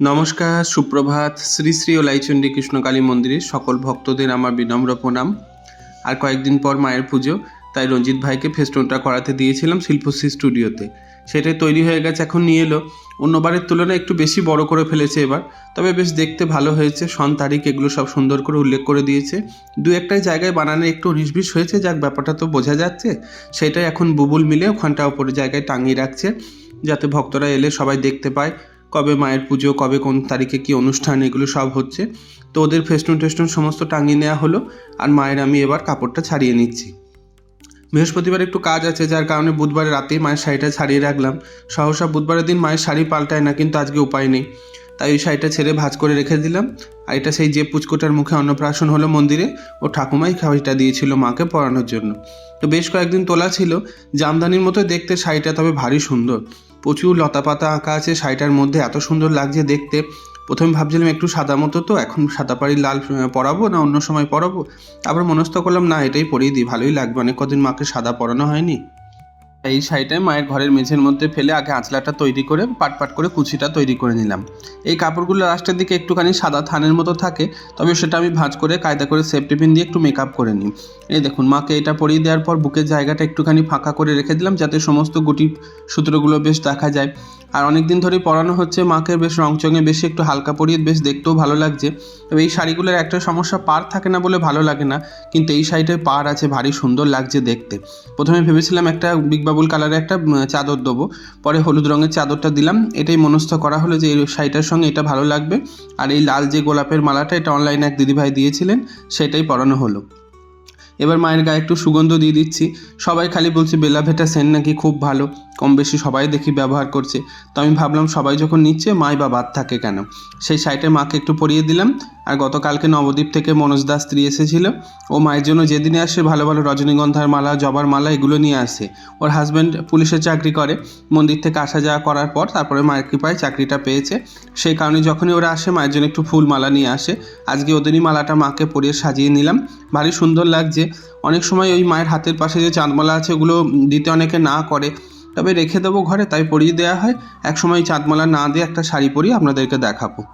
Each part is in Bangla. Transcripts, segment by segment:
নমস্কার, সুপ্রভাত। শ্রী শ্রী ওলাইচণ্ডী কৃষ্ণকালী মন্দিরের সকল ভক্তদের আমার বিনম্র প্রণাম। আর কয়েকদিন পর মায়ের পুজো, তাই রঞ্জিত ভাইকে ফেস্টুনটা করাতে দিয়েছিলাম শিল্পশ্রী স্টুডিওতে। সেটাই তৈরি হয়ে গেছে, এখন নিয়ে এলো। অন্যবারের তুলনায় একটু বেশি বড় করে ফেলেছে এবার, তবে বেশ দেখতে ভালো হয়েছে। সন, তারিখ এগুলো সব সুন্দর করে উল্লেখ করে দিয়েছে। দু একটাই জায়গায় বানানো একটু উনিশ হয়েছে, যাক ব্যাপারটা তো বোঝা যাচ্ছে। সেটাই এখন বুবুল মিলে ওখানটা ওপরে জায়গায় টাঙিয়ে রাখছে, যাতে ভক্তরা এলে সবাই দেখতে পায়। কবে মায়ের পুজো, কবে কোন তারিখে কি অনুষ্ঠান, এগুলো সব হচ্ছে। তো ওদের ফেস্টুন টেস্টুন সমস্ত টাঙিয়ে নেওয়া হলো আর মায়ের আমি এবার কাপড়টা ছাড়িয়ে নিচ্ছি। বৃহস্পতিবার একটু কাজ আছে, যার কারণে বুধবার রাতে মায়ের শাড়িটা ছাড়িয়ে রাখলাম। সহসা বুধবারের দিন মায়ের শাড়ি পাল্টায় না, কিন্তু আজকে উপায় নেই। তাই ওই শাড়িটা ছেড়ে ভাজ করে রেখে দিলাম। আর এটা সেই যে পুচকোটার মুখে অন্নপ্রাশন হলো মন্দিরে, ও ঠাকুমাই খাওয়াইটা দিয়েছিল মাকে পরানোর জন্য। তো বেশ কয়েকদিন তোলা ছিল, জামদানির মতো দেখতে শাড়িটা, তবে ভারী সুন্দর। প্রচুর লতা পাতা আঁকা আছে, শাড়িটার মধ্যে এত সুন্দর লাগছে দেখতে। প্রথমে ভাবছিলাম একটু সাদা মতো তো, এখন সাদা পাড়ি লাল পরাবো না অন্য সময় পরাবো? আবার মনস্থ করলাম, না, এটাই পরিয়ে দিই, ভালোই লাগবে, অনেক কদিন মাকে সাদা পরানো হয়নি। এই শাড়িটাই মায়ের ঘরের মেঝের মধ্যে ফেলে আগে আঁচলাটা তৈরি করে পাট পাট করে কুচিটা তৈরি করে নিলাম। এই কাপড়গুলো লাস্টের দিকে একটুখানি সাদা থানের মতো থাকে, তবে সেটা আমি ভাঁজ করে কায়দা করে সেফটি পিন দিয়ে একটু মেকআপ করে নিই। এই দেখুন, মাকে এটা পরিয়ে দেওয়ার পর বুকের জায়গাটা একটুখানি ফাঁকা করে রেখে দিলাম যাতে সমস্ত গুটি সূত্রগুলো বেশ দেখা যায়। আর অনেক দিন ধরেই পরানো হচ্ছে, মাকে বেশ রংচঙে বেশি একটু হালকা পরিয়ে বেশ দেখতেও ভালো লাগছে। তবে এই শাড়িগুলোর একটা সমস্যা, পার থাকে না বলে ভালো লাগে না, কিন্তু এই শাড়িটায় পার আছে, ভারী সুন্দর লাগছে দেখতে। প্রথমে ভেবেছিলাম একটা বিগ বাবুল কালারে একটা চাদর দেবো। পরে হলুদ রঙের চাদরটা দিলাম। এটাই মনস্থ করা হলো যে, এই শাড়িটার সঙ্গে এটা ভালো লাগবে। আর এই লাল যে গোলাপের মালাটা, এটা অনলাইনে এক দিদিভাই দিয়েছিলেন, সেটাই পরানো হলো। এবার মায়ের গায়ে একটু সুগন্ধ দিয়ে দিচ্ছি। সবাই খালি বলছে বেলাভেটা সেন নাকি? খুব ভালো। কম বেশি সবাই দেখি ব্যবহার করছে। তো আমি ভাবলাম সবাই যখন নিচ্ছে, মাই বা বাদ থাকে কেন? সেই সাইটে মাকে একটু পরিয়ে দিলাম। আর গতকালকে নবদ্বীপ থেকে মনোজ দাস স্ত্রী এসেছিল। ও মায়ের জন্য যেদিনে আসে, ভালো ভালো রজনীগন্ধার মালা, জবার মালা, এগুলো নিয়ে আসে। ওর হাজব্যান্ড পুলিশের চাকরি করে। মন্দির থেকে আসা যাওয়া করার পর তারপরে মায়ের কৃপায় চাকরিটা পেয়েছে। সেই কারণে যখনই ওরা আসে, মায়ের জন্য একটু ফুল মালা নিয়ে আসে। আজকে ওদেরই মালাটা মাকে পরিয়ে সাজিয়ে নিলাম। ভারী সুন্দর লাগছে। অনেক সময় ওই মায়ের হাতের পাশে যে চাঁদমালা আছে, ওগুলো দিতে অনেকে না করে। তবে রেখে দেবো ঘরে, তাই পরিয়ে দেওয়া হয়। একসময় চাঁদমালা না দিয়ে একটা শাড়ি পরিয়ে আপনাদেরকে দেখাবো।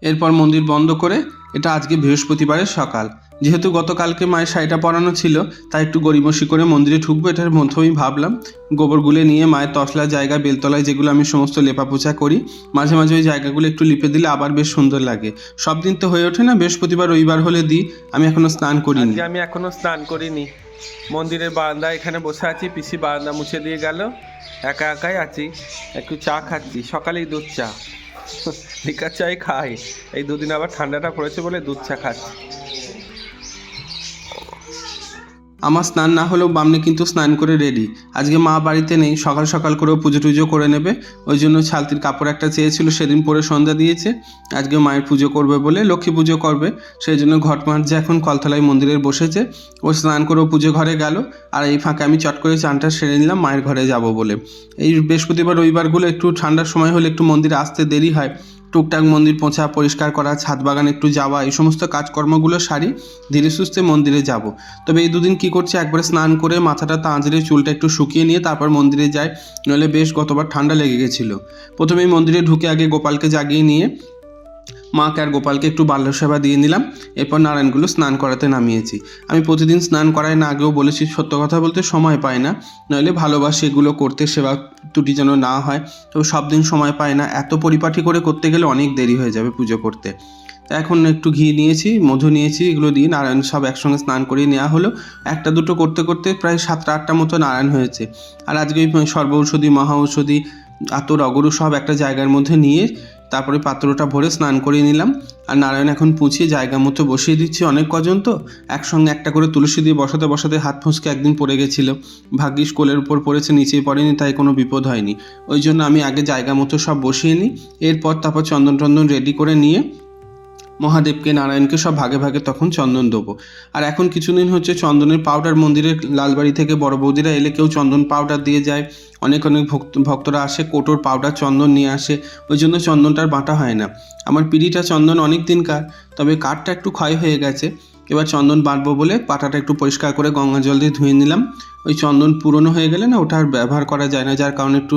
এরপর মন্দির বন্ধ করে, এটা আজকে বৃহস্পতিবারের সকাল। যেহেতু গতকালকে মায়ের শাড়িটা পরানো ছিল, তাই একটু গরিমসি করে মন্দিরে ঢুকবো এটার আমি ভাবলাম। গোবর গুলে নিয়ে মায়ের তসলা জায়গা, বেলতলায় যেগুলো আমি সমস্ত লেপাপোছা করি, মাঝে মাঝে ওই জায়গাগুলো একটু লিপে দিলে আবার বেশ সুন্দর লাগে। সব দিন তো হয়ে ওঠে না, বৃহস্পতিবার, রবিবার হলে দিই, আমি এখনও স্নান করিনি। আমি এখনও স্নান করিনি। মন্দিরের বারান্দা এখানে বসে আছি, পিসি বারান্দা মুছে দিয়ে গেল। একা একাই আছি, একটু চা খাচ্ছি, সকালেই দুধ চা। লিকার চাই খাই। এই দুদিন আবার ঠান্ডাটা পড়েছে বলে দুধ চা খাচ্ছি। আমার স্নান না হলেও বামনি কিন্তু স্নান করে রেডি আজকে মা বাড়িতে নেই, সকাল সকাল করেও পুজো টুজো করে নেবে। ওই জন্য ছালতির কাপড় একটা চেয়েছিল, সেদিন পরে সন্ধ্যা দিয়েছে। আজকে মায়ের পুজো করবে বলে লক্ষ্মী পুজো করবে। সেই জন্য ঘটমাট যে এখন কলতলায় মন্দিরে বসেছে, ও স্নান করেও পুজো ঘরে গেল। আর এই ফাঁকে আমি চট করে চানটা সেরে নিলাম, মায়ের ঘরে যাব বলে। এই বৃহস্পতিবার, রবিবারগুলো একটু ঠান্ডার সময় হলে একটু মন্দিরে আসতে দেরি হয়। টুকটাক মন্দির পোঁছা, পরিষ্কার করা, ছাদ বাগান একটু যাওয়া, এই সমস্ত কাজকর্মগুলো সারি ধীরে সুস্থে মন্দিরে যাব। তবে এই দুদিন কি করছে? একবারে স্নান করে মাথাটা তাঁজরে চুলটা একটু শুকিয়ে নিয়ে তারপর মন্দিরে যায় নইলে বেশ গতবার ঠান্ডা লেগে গেছিল। প্রথমেই মন্দিরে ঢুকে আগে গোপালকে জাগিয়ে নিয়ে মাকে আর গোপালকে একটু বাল্য সেবা দিয়ে নিলাম। এরপর নারায়ণগুলো স্নান করাতে নামিয়েছি। আমি প্রতিদিন স্নান করায় না আগেও বলেছি, সত্য কথা বলতে সময় পাই না। নইলে ভালোবাসি এগুলো করতে, সেবা ত্রুটি যেন না হয়। তবে সব দিন সময় পায় না। এত পরিপাটি করে করতে গেলে অনেক দেরি হয়ে যাবে পুজো করতে। এখন একটু ঘি নিয়েছি, মধু নিয়েছি, এগুলো দিয়ে নারায়ণ সব একসঙ্গে স্নান করিয়ে নেওয়া হলো। একটা দুটো করতে করতে প্রায় সাতটা, আটটা মতো নারায়ণ হয়েছে। আর আজকে ওই সর্ব ঔষধি, মহা ঔষধি, আতর, অগরু সব একটা জায়গার মধ্যে নিয়ে তারপরে পাত্রটা ভরে স্নান করিয়ে নিলাম। আর নারায়ণ এখন পুঁছিয়ে জায়গা মতো বসিয়ে দিচ্ছি অনেক কজন তো। একসঙ্গে একটা করে তুলসী দিয়ে বসাতে বসাতে হাত ফুঁসকে একদিন পড়ে গেছিল। ভাগ্যিস কোলের উপর পড়েছে নিচে পড়েনি, তাই কোনো বিপদ হয়নি। ওই জন্য আমি আগে জায়গা মতো সব বসিয়ে নিই। এরপর তারপর চন্দন টন্দন রেডি করে নিয়ে মহাদেবকে, নারায়ণকে সব ভাগে ভাগে তখন চন্দন দেবো। আর এখন কিছুদিন হচ্ছে চন্দনের পাউডার মন্দিরের লালবাড়ি থেকে বড় বৌদিরা এলে কেউ চন্দন পাউডার দিয়ে যায়। অনেক অনেক ভক্ত, ভক্তরা আসে কোটোর পাউডার চন্দন নিয়ে আসে। ওই জন্য চন্দনটার বাঁটা হয় না। আমার পিড়িটা চন্দন অনেক দিন দিনকার, তবে কাঠটা একটু ক্ষয় হয়ে গেছে। এবার চন্দন বাঁটবো বলে পাটাটা একটু পরিষ্কার করে গঙ্গা জল দিয়ে ধুয়ে নিলাম। ওই চন্দন পুরনো হয়ে গেলে না ওটা আর ব্যবহার করা যায় না, যার কারণে একটু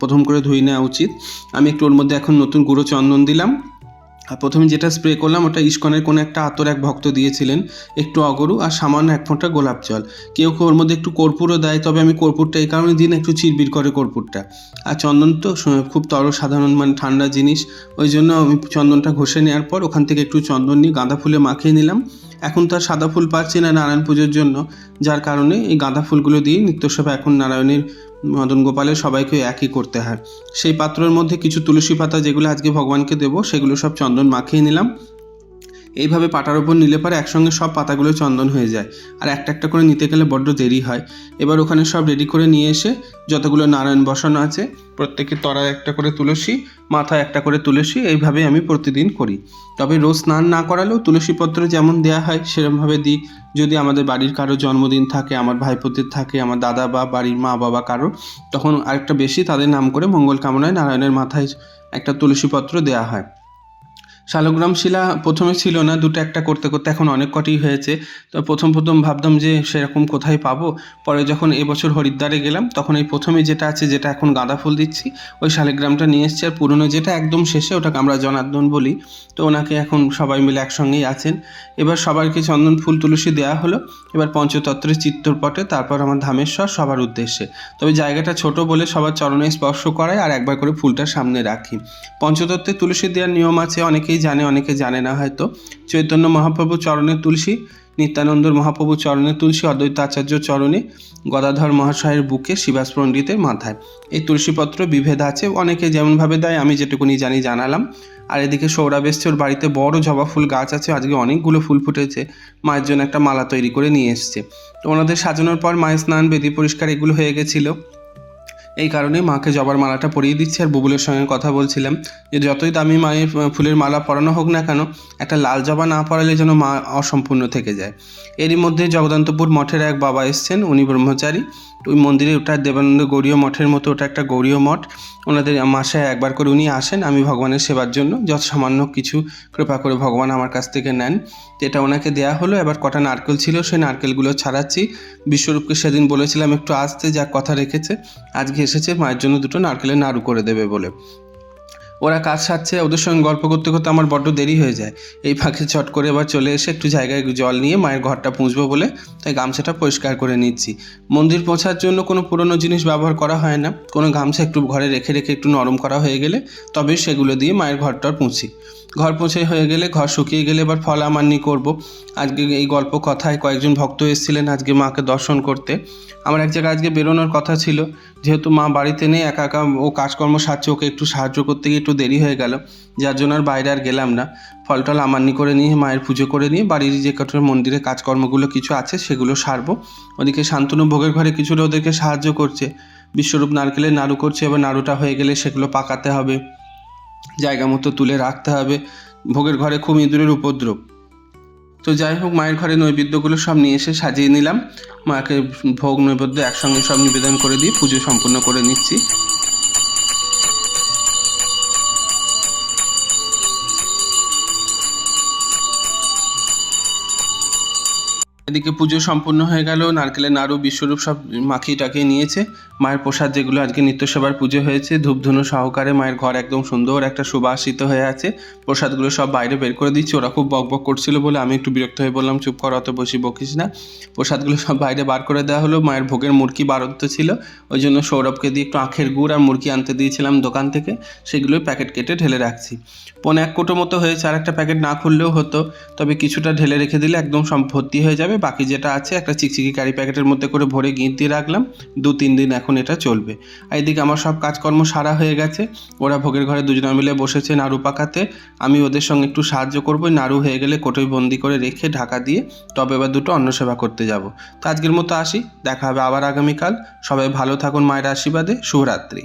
প্রথম করে ধুয়ে নেওয়া উচিত। আমি একটু ওর মধ্যে এখন নতুন গুঁড়ো চন্দন দিলাম। আর প্রথমে যেটা স্প্রে করলাম, ওটা ইস্কনের কোনো একটা আতর এক ভক্ত দিয়েছিলেন, একটু অগরু আর সামান্য এক ফোঁটা গোলাপ জল। কেউ কেউ ওর মধ্যে একটু কর্পূরও দেয়, তবে আমি কর্পূরটা এই কারণে দিন একটু চিরবির করে কর্পূরটা। আর চন্দন তো খুব তর সাধারণ মানে ঠান্ডা জিনিস, ওই জন্য আমি চন্দনটা ঘষে নেওয়ার পর ওখান থেকে একটু চন্দন নিয়ে গাঁদা ফুলে মাখিয়ে নিলাম। এখন তো আর সাদা ফুল পাচ্ছি না নারায়ণ পুজোর জন্য, যার কারণে এই গাঁদা ফুলগুলো দিয়ে নিত্যসভা এখন নারায়ণের মদন গোপালের সবাইকে একই করতে হয়। সেই পাত্রের মধ্যে কিছু তুলসী পাতা যেগুলো আজকে ভগবানকে দেবো, সেগুলো সব চন্দন মাখিয়ে নিলাম। এইভাবে পাটার ওপর নিলে পরে একসঙ্গে সব পাতাগুলো চন্দন হয়ে যায়। আর একটা একটা করে নিতে গেলে বড্ড দেরি হয়। এবার ওখানে সব রেডি করে নিয়ে এসে যতগুলো নারায়ণ বসানো আছে, প্রত্যেকের তলায় একটা করে তুলসী, মাথায় একটা করে তুলসী, এইভাবে আমি প্রতিদিন করি। তবে রোজ স্নান না করালেও তুলসী পত্র যেমন দেওয়া হয় সেরকমভাবে দিই। যদি আমাদের বাড়ির কারও জন্মদিন থাকে, আমার ভাইপোদের থাকে, আমার দাদা বা বাড়ির মা বাবা কারও, তখন আরেকটা বেশি তাদের নাম করে মঙ্গল কামনায় নারায়ণের মাথায় একটা তুলসী পত্র দেওয়া হয়। শালগ্রাম শিলা প্রথমে ছিল না, দুটো একটা করতে করতে এখন অনেক কটি হয়েছে। তো প্রথম প্রথম ভাবতাম যে সেরকম কোথায় পাবো। পরে যখন এবছর হরিদ্বারে গেলাম, তখন এই প্রথমে যেটা আছে, যেটা এখন গাঁদা ফুল দিচ্ছি, ওই শালিগ্রামটা নিয়ে এসছি। আর পুরনো যেটা একদম শেষে, ওটাকে আমরা জনার্দন বলি। তো ওনাকে এখন সবাই মিলে একসঙ্গেই আছেন। এবার সবাইকে চন্দন ফুল তুলসী দেওয়া হলো। এবার পঞ্চতত্ত্বের চিত্রপটে তারপর আমার ধামেশ্বর সবার উদ্দেশ্যে। তবে জায়গাটা ছোট বলে সবার চরণে স্পর্শ করায় আর একবার করে ফুলটা সামনে রাখি। পঞ্চতত্ত্বে তুলসী দেওয়ার নিয়ম আছে অনেকেই জানে, অনেকে জানে না হয়তো। চৈতন্য মহাপ্রভু চরণের তুলসী, নিত্যানন্দর মহাপ্রভু চরণের তুলসী, অদ্বৈত আচার্য চরণে গদাধর মহাশয়ের বুকে শিবাস পণ্ডিতের মাথায়। এই তুলসীপত্র বিভেদ আছে, অনেকে যেমনভাবে দেয়, আমি যেটুকুনি জানি জানালাম। আর এদিকে ওর বাড়িতে বড় জবা ফুল গাছ আছে, আজকে অনেকগুলো ফুল ফুটেছে। মায়ের জন্য একটা মালা তৈরি করে নিয়ে এসছে। তো ওনাদের সাজানোর পর মায়ের স্নান, বেদি পরিষ্কার, এগুলো হয়ে গেছিল। এই কারণে মাকে জবার মালাটা পরিয়ে দিচ্ছি আর বুবুলের সঙ্গে কথা বলছিলাম যে যতই দামি মায়ের ফুলের মালা পরানো হোক না কেন, একটা লাল জবা না পরালে যেন মা অসম্পূর্ণ থেকে যায়। এরই মধ্যে জগদন্তপুর মঠের এক বাবা এসছেন, উনি ব্রহ্মচারী। ওই মন্দিরে ওটা দেবানন্দ গৌরীয় মঠের মতো ওটা একটা গৌরীয় মঠ। ওনাদের মাসে একবার করে উনি আসেন, আমি ভগবানের সেবার জন্য। যত সামান্য কিছু কৃপা করে ভগবান আমার কাছ থেকে নেন। এটা ওনাকে দেয়া হলো। এবার কটা নারকেল ছিল, সেই নারকেলগুলো ছাড়াচ্ছি। বিশ্বরূপকে সেদিন বলেছিলাম একটু আসতে, যা কথা রেখেছে। আজকে এসেছে, মায়ের জন্য দুটো নারকেলের নাড়ু করে দেবে বলে। ওরা কাজ সারছে, ওদের সঙ্গে গল্প করতে করতে আমার বড্ড দেরি হয়ে যায়। এই ফাঁকে চট করে এবার চলে এসে একটু জায়গায় জল নিয়ে মায়ের ঘরটা পুঁছবো বলে তাই গামছাটা পরিষ্কার করে নিচ্ছি। মন্দির পৌঁছার জন্য কোনো পুরনো জিনিস ব্যবহার করা হয় না। কোনো গামছা একটু ঘরে রেখে রেখে একটু নরম করা হয়ে গেলে তবে সেগুলো দিয়ে মায়ের ঘরটা পুঁছি ঘর পৌঁছে হয়ে গেলে, ঘর শুকিয়ে গেলে এবার ফলামান্নি করব। আজকে এই গল্প কথায় কয়েকজন ভক্ত এসেছিলেন আজকে মাকে দর্শন করতে। আমার এক জায়গায় আজকে বেরোনোর কথা ছিল। যেহেতু মা বাড়িতে নেই, একা একা ও কাজকর্ম সারছে, ওকে একটু সাহায্য করতে গিয়ে একটু দেরি হয়ে গেল। যার জন্য আর বাইরে আর গেলাম না। ফল টল আমান্নি করে নিয়ে, মায়ের পুজো করে নিয়ে, বাড়ির যে কঠোর মন্দিরে কাজকর্মগুলো কিছু আছে সেগুলো সারবো। ওদিকে শান্তনু ভোগের ঘরে কিছুটা ওদেরকে সাহায্য করছে। বিশ্বরূপ নারকেলের নাড়ু করছে, এবার নাড়ুটা হয়ে গেলে সেগুলো পাকাতে হবে। জায়গা মতো তুলে রাখতে হবে। ভোগের ঘরে খুব ইঁদুরের উপদ্রব। তো যাই হোক, মায়ের ঘরে নৈবেদ্যগুলো সব নিয়ে এসে সাজিয়ে নিলাম। মাকে ভোগ নৈবেদ্য একসঙ্গে সব নিবেদন করে দিয়ে পুজো সম্পূর্ণ করে নিচ্ছি। এদিকে পুজো সম্পূর্ণ হয়ে গেল, নারকেলের নাড়ু, বিশ্বরূপ সব মাখিয়ে টাকিয়ে নিয়েছে। মায়ের প্রসাদ যেগুলো আজকে নিত্যসেবার পুজো হয়েছে, ধূপধুনো সহকারে মায়ের ঘর একদম সুন্দর একটা সুবাসিত হয়ে আছে। প্রসাদগুলো সব বাইরে বের করে দিচ্ছি, ওরা খুব বক বক করছিল বলে আমি একটু বিরক্ত হয়ে বললাম, চুপ কর, অত বসি বকিস না। প্রসাদগুলো সব বাইরে বার করে দেওয়া হলো, মায়ের ভোগের মুরকি বারত্ব ছিল। ওই জন্য সৌরভকে দিয়ে একটু আখের গুড় আর মুরকি আনতে দিয়েছিলাম দোকান থেকে, সেগুলোই প্যাকেট কেটে ঢেলে রাখছি। পনে এক কোটো মতো হয়েছে আর একটা প্যাকেট না খুললেও হতো, তবে কিছুটা ঢেলে রেখে দিলে একদম ভর্তি হয়ে যাবে। বাকি যেটা আছে একটা চিকচিকি কারি প্যাকেটের মধ্যে করে ভরে দিয়ে রাখলাম। দু, তিন দিন এখন এটা চলবে। আর এদিকে আমার সব কাজকর্ম সারা হয়ে গেছে। ওরা ভোগের ঘরে দুজনে মিলে বসেছে নাড়ু পাকাতে। আমি ওদের সঙ্গে একটু সাহায্য করব। নাড়ু হয়ে গেলে কোটোয় বন্দি করে রেখে ঢাকা দিয়ে তবে এবার দুটো অন্ন সেবা করতে যাব। তো আজকের মতো আসি। দেখা হবে আবার আগামীকাল। সবাই ভালো থাকুন মায়ের আশীর্বাদে। শুভরাত্রি।